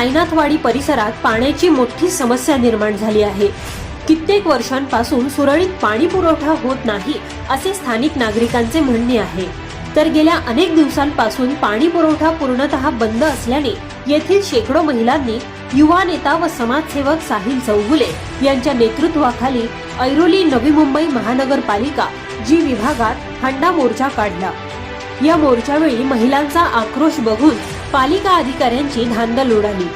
साईनाथवाडी परिसरात पाण्याची मोठी समस्या निर्माण झाली आहे. कित्येक वर्षांपासून सुरळीत पाणी पुरवठा होत नाही असे स्थानिक नागरिकांचे म्हणणे आहे. तर गेल्या अनेक दिवसांपासून पाणी पुरवठा पूर्णतः बंद असल्याने येथील शेकडो महिलांनी युवा नेता व समाजसेवक साहिल चौगुले यांच्या नेतृत्वाखाली ऐरोली नवी मुंबई महानगरपालिका जी विभागात हंडा मोर्चा काढला. या मोर्चावेळी महिलांचा आक्रोश बघून पालिका अधिकाऱ्यांची धांदल उडाली.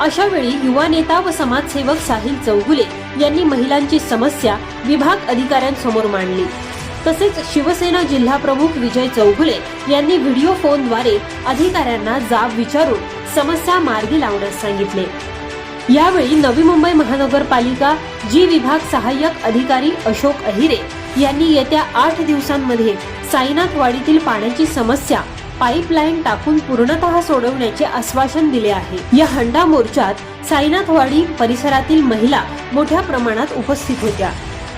अशा वेळी युवा नेता व समाजसेवक साहिल चौगुले यांनी महिलांची समस्या विभाग अधिकाऱ्यांसमोर मांडली. तसेच शिवसेना जिल्हा प्रमुख विजय चौगुले यांनी व्हिडिओ फोनद्वारे अधिकाऱ्यांना जाब विचारून समस्या मार्गी लावण्यास सांगितले. यावेळी नवी मुंबई महानगरपालिका जी विभाग सहाय्यक अधिकारी अशोक अहिरे यांनी येत्या आठ दिवसांमध्ये साईनाथवाडीतील पाण्याची समस्या पाईपलाईन टाकून पूर्णतः सोडवण्याचे आश्वासन दिले आहे. या हंडा मोर्चात साईनाथवाडी परिसरातील महिला मोठ्या प्रमाणात उपस्थित होत्या.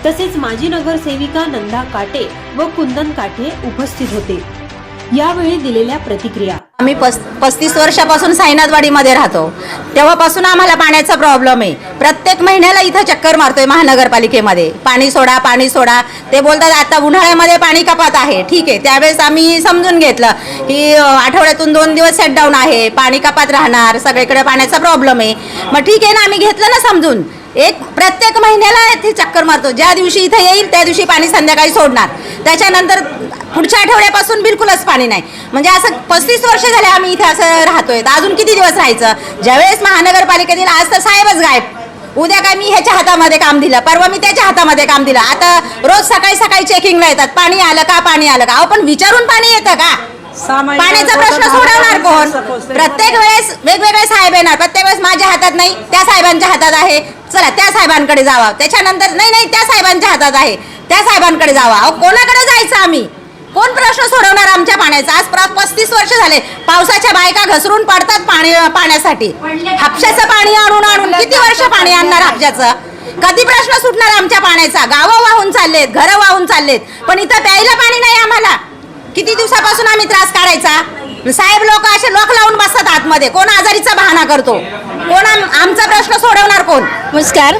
तसेच माजी नगरसेविका नंदा काटे व कुंदन काटे उपस्थित होते. यावेळी दिलेल्या प्रतिक्रिया. आम्ही पस पस्तीस वर्षापासून साईनाथवाडीमध्ये राहतो. तेव्हापासून आम्हाला पाण्याचा प्रॉब्लेम आहे. प्रत्येक महिन्याला इथं चक्कर मारतोय महानगरपालिकेमध्ये. पाणी सोडा पाणी सोडा. ते बोलतात आता उन्हाळ्यामध्ये पाणी कपात आहे. ठीक आहे त्यावेळेस आम्ही समजून घेतलं की आठवड्यातून दोन दिवस सेटडाऊन आहे. पाणी कपात राहणार सगळीकडे पाण्याचा प्रॉब्लेम आहे. मग ठीक आहे ना आम्ही घेतलं ना समजून. एक प्रत्येक महिन्याला ते चक्कर मारतो. ज्या दिवशी इथं येईल त्या दिवशी पाणी संध्याकाळी सोडणार. त्याच्यानंतर पुढच्या आठवड्यापासून बिलकुलच पाणी नाही. म्हणजे असं पस्तीस वर्ष झाले आम्ही इथे असं राहतोय. तर अजून किती दिवस राहायचं? ज्यावेळेस महानगरपालिकेतील आज तर साहेबच गायब. उद्या काय मी ह्याच्या हातामध्ये काम दिलं परवा मी त्याच्या हातामध्ये काम दिलं. आता रोज सकाळी सकाळी चेकिंगला येतात. पाणी आलं का? पाणी आलं का? अहो पण विचारून पाणी येतं का? पाण्याचा प्रश्न सोडवणार कोण? प्रत्येक वेळेस वेगवेगळे साहेब येणार. प्रत्येक वेळेस माझ्या हातात नाही त्या साहेबांच्या हातात आहे. चला त्या साहेबांकडे जावा. त्याच्यानंतर नाही नाही त्या साहेबांच्या हातात आहे. त्या साहेबांकडे जावा. अहो कोणाकडे जायचं आम्ही? कोण प्रश्न सोडवणार आमच्या पाण्याचा? आज प्र- पस्तीस वर्ष झाले. पावसाच्या बायका घसरून पडतात पाणी पाण्यासाठी. हापशाचं पाणी आणून आणून किती वर्ष पाणी आणणार हापशाचं? कधी प्रश्न सुटणार आमच्या पाण्याचा? गावं वाहून चाललेत घरं वाहून चाललेत. पण इथं प्यायला पाणी नाही आम्हाला. किती दिवसापासून आम्ही त्रास काढायचा? साहेब लोक असे लोक लावून बसतात आतमध्ये. कोण आजारीचा बहाणा करतो? कोण आमचा प्रश्न सोडवणार कोण? नमस्कार.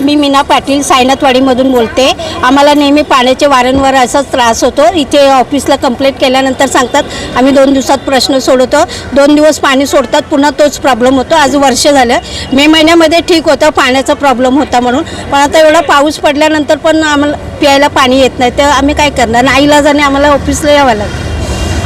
मी मीना पाटील सायनाथवाडीमधून बोलते. आम्हाला नेहमी पाण्याचे वारंवार असाच त्रास होतो. इथे ऑफिसला कंप्लेंट केल्यानंतर सांगतात आम्ही दोन दिवसात प्रश्न सोडवतो. दोन दिवस पाणी सोडतात पुन्हा तोच प्रॉब्लेम होतो. आज वर्ष झालं. मे महिन्यामध्ये ठीक होतं पाण्याचा प्रॉब्लेम होता म्हणून. पण आता एवढा पाऊस पडल्यानंतर पण आम्हाला प्यायला पाणी येत नाही. तर आम्ही काय करणार? नाईलाजाने आम्हाला ऑफिसला यावं लागतं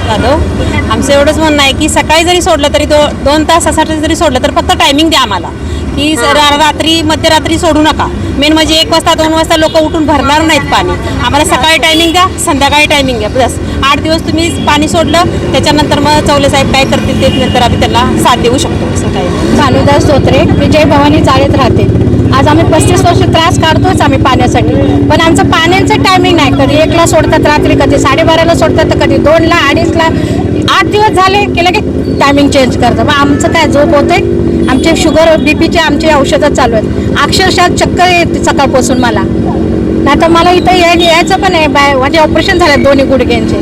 जाधव आमचं एवढंच म्हणणं आहे की सकाळी जरी सोडलं तरी दो दोन तासासाठी जरी सोडलं तर फक्त टायमिंग द्या आम्हाला. की स- रा- रात्री मध्यरात्री सोडू नका. मेन म्हणजे एक वाजता दोन वाजता लोक उठून भरणार नाहीत पाणी. आम्हाला सकाळी टायमिंग द्या संध्याकाळी टायमिंग द्या. बस. आठ दिवस तुम्ही पाणी सोडलं त्याच्यानंतर मग चौले साहेब काय करतील ते नंतर आम्ही त्यांना साथ देऊ शकतो. असं काही भानुदास धोत्रे विजय भवानी चाळीत राहते. आज आम्ही पस्तीस वर्ष त्रास काढतोच आम्ही पाण्यासाठी. पण आमचं पाण्याचं टायमिंग नाही. कधी एकला सोडतात रात्री कधी साडेबाराला सोडतात तर कधी दोनला अडीचला. आठ दिवस झाले की लगेच टायमिंग चेंज करतं. मग आमचं काय झोप होते? आमचे शुगर बीपीचे आमचे औषधं चालू आहेत. अक्षरशः चक्कर येते सकाळपासून मला. नाही तर मला इथं याय यायचं पण आहे. बाय म्हणजे ऑपरेशन झाले दोन्ही गुडघ्यांचे.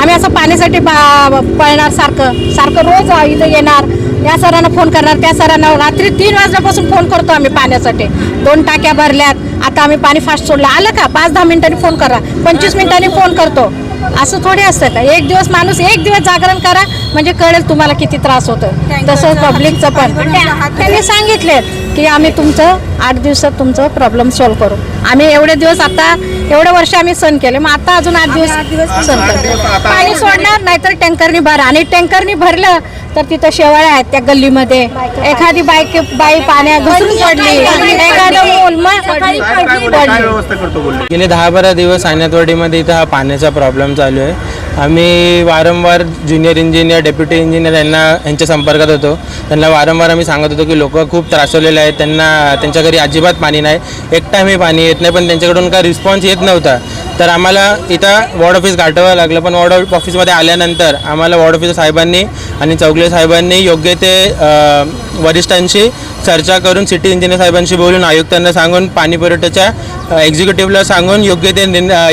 आम्ही असं पाण्यासाठी पा पळणार सारखं. सारखं रोज इथं येणार. या सरांना फोन करणार त्या सरांना रात्री तीन वाजल्यापासून फोन करतो आम्ही पाण्यासाठी. दोन टाक्या भरल्यात. आता आम्ही पाणी फास्ट सोडलं. आलं का? पाच दहा मिनिटांनी फोन करा. पंचवीस मिनिटांनी फोन करतो. असं थोडे असतं का? एक दिवस माणूस एक दिवस जागरण करा म्हणजे कळेल तुम्हाला किती त्रास होतो तसं पब्लिकचं पण. त्यांनी सांगितले की आम्ही तुमचं आठ दिवसात तुमचं प्रॉब्लेम सॉल्व्ह करू. आम्ही एवढे दिवस आता एवढे वर्ष आम्ही सण केले मग आता अजून आठ दिवस सण पाणी सोडणार नाहीतर टँकरनी भरा. आणि टँकरनी भरलं तर तिथं शेवाळ्या आहेत त्या गल्लीमध्ये. एखादी बाईक बाई पाण्यात घसरून पडली. एखादं पडली. गेले दहा बारा दिवस सायनाथवाडीमध्ये इथं हा पाण्याचा प्रॉब्लेम चालू आहे. आम्ही वारंवार ज्युनियर इंजिनियर डेप्युटी इंजिनियर यांना यांच्या संपर्कात होतो. त्यांना वारंवार आम्ही सांगत होतो की लोक खूप त्रासवलेले आहेत. त्यांना त्यांच्या घरी अजिबात पाणी नाही. एकटा आम्ही पाणी येत नाही पण त्यांच्याकडून काय रिस्पॉन्स येत नव्हता. तर आम्हाला इथं वॉर्ड ऑफिस गाठवावं लागलं. पण वॉर्ड ऑफिसमध्ये आल्यानंतर आम्हाला वॉर्ड ऑफिसर साहेबांनी आणि चौगले साहेबांनी योग्य ते वरिष्ठांशी चर्चा करून सिटी इंजिनियर साहेबांशी बोलून आयुक्तांना सांगून पाणी पुरवठ्याच्या एक्झिक्युटिव्हला सांगून योग्य ते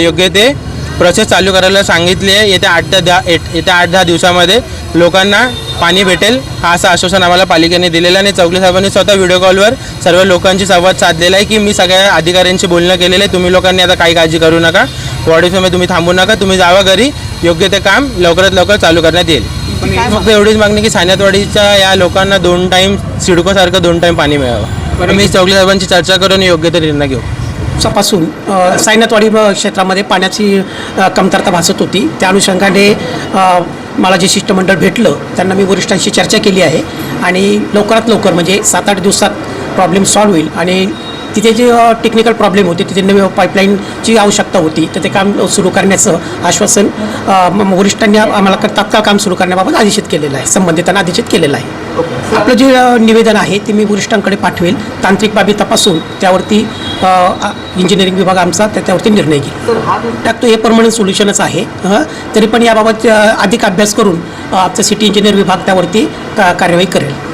योग्य ते प्रोसेस चालू करायला सांगितली आहे. येत्या आठ दहा एट येत्या आठ दहा दिवसामध्ये लोकांना पाणी भेटेल हा असं आश्वासन आम्हाला पालिकेने दिलेलं आहे. आणि चौगले साहेबांनी स्वतः व्हिडिओ कॉलवर सर्व लोकांशी संवाद साधलेला आहे की मी सगळ्या अधिकाऱ्यांशी बोलणं केलेलं आहे. तुम्ही लोकांनी आता काही काळजी करू नका. वॉर्डिफेमध्ये तुम्ही थांबू नका. तुम्ही जावा घरी. योग्य ते काम लवकरात लवकर चालू करण्यात येईल. फक्त एवढीच मागणी की सायनाथवाडीच्या या लोकांना दोन टाईम सिडकोसारखं दोन टाईम पाणी मिळावं. आम्ही चौगले साहेबांची चर्चा करून योग्य ते निर्णय घेऊ. दिवसापासून सायनातवाडी सायनाथवाडी क्षेत्रामध्ये पाण्याची कमतरता भासत होती. त्या अनुषंगाने मला जे शिष्टमंडळ भेटलं त्यांना मी वरिष्ठांशी चर्चा केली आहे. आणि लवकरात लवकर म्हणजे सात आठ दिवसात प्रॉब्लेम सॉल्व्ह होईल. आणि तिथे जे टेक्निकल प्रॉब्लेम होते तिथे नवी पाईपलाईनची आवश्यकता होती तर ते काम सुरू करण्याचं आश्वासन वरिष्ठांनी आम्हाला तात्काळ काम सुरू करण्याबाबत आदेशित केलेलं आहे संबंधितांना आदेशित केलेलं आहे. आपलं जे निवेदन आहे ते मी वरिष्ठांकडे पाठवेल. तांत्रिक बाबी तपासून त्यावरती इंजिनिअरिंग विभाग आमचा त्या- त्यावरती निर्णय घेईल. टाकतो हे परमनंट सोल्युशनच आहे हं. तरी पण याबाबत अधिक अभ्यास करून आमचा सिटी इंजिनियर विभाग त्यावरती का कार्यवाही करेल.